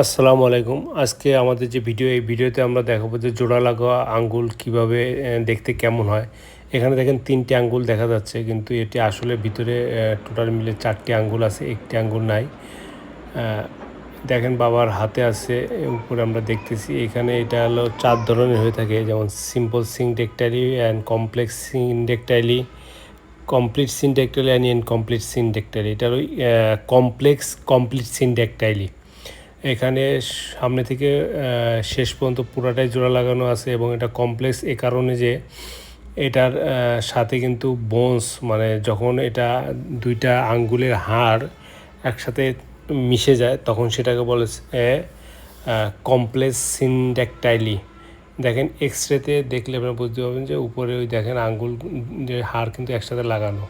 আসসালামু আলাইকুম। আজকে আমাদের যে ভিডিও, এই ভিডিওতে আমরা দেখাবো যে জোড়া লাগোয়া আঙ্গুল কীভাবে দেখতে কেমন হয়। এখানে দেখেন তিনটি আঙ্গুল দেখা যাচ্ছে, কিন্তু এটি আসলে ভিতরে টোটাল মিলে চারটি আঙ্গুল আছে, একটি আঙ্গুল নাই। দেখেন বাবার হাতে আছে উপরে আমরা দেখতেছি, এখানে এটা হলো চার ধরনের হয়ে থাকে, যেমন simple syndactyly and complex syndactyly, complete syndactyly and incomplete syndactyly. এটা হলো কমপ্লেক্স কমপ্লিট সিনডেকটাইলি। এখানে সামনে থেকে শেষ পর্যন্ত পুরাটাই জোড়া লাগানো আছে এবং এটা কমপ্লেক্স এ কারণে যে এটার সাথে কিন্তু বোনস মানে যখন এটা দুইটা আঙ্গুলের হাড় একসাথে মিশে যায়, তখন সেটাকে বলে কমপ্লেক্স সিনড্যাকটাইলি দেখেন এক্স রেতে দেখলে আপনারা বুঝতে পারবেন যে উপরে ওই দেখেন আঙ্গুল যে হাড় কিন্তু একসাথে লাগানো।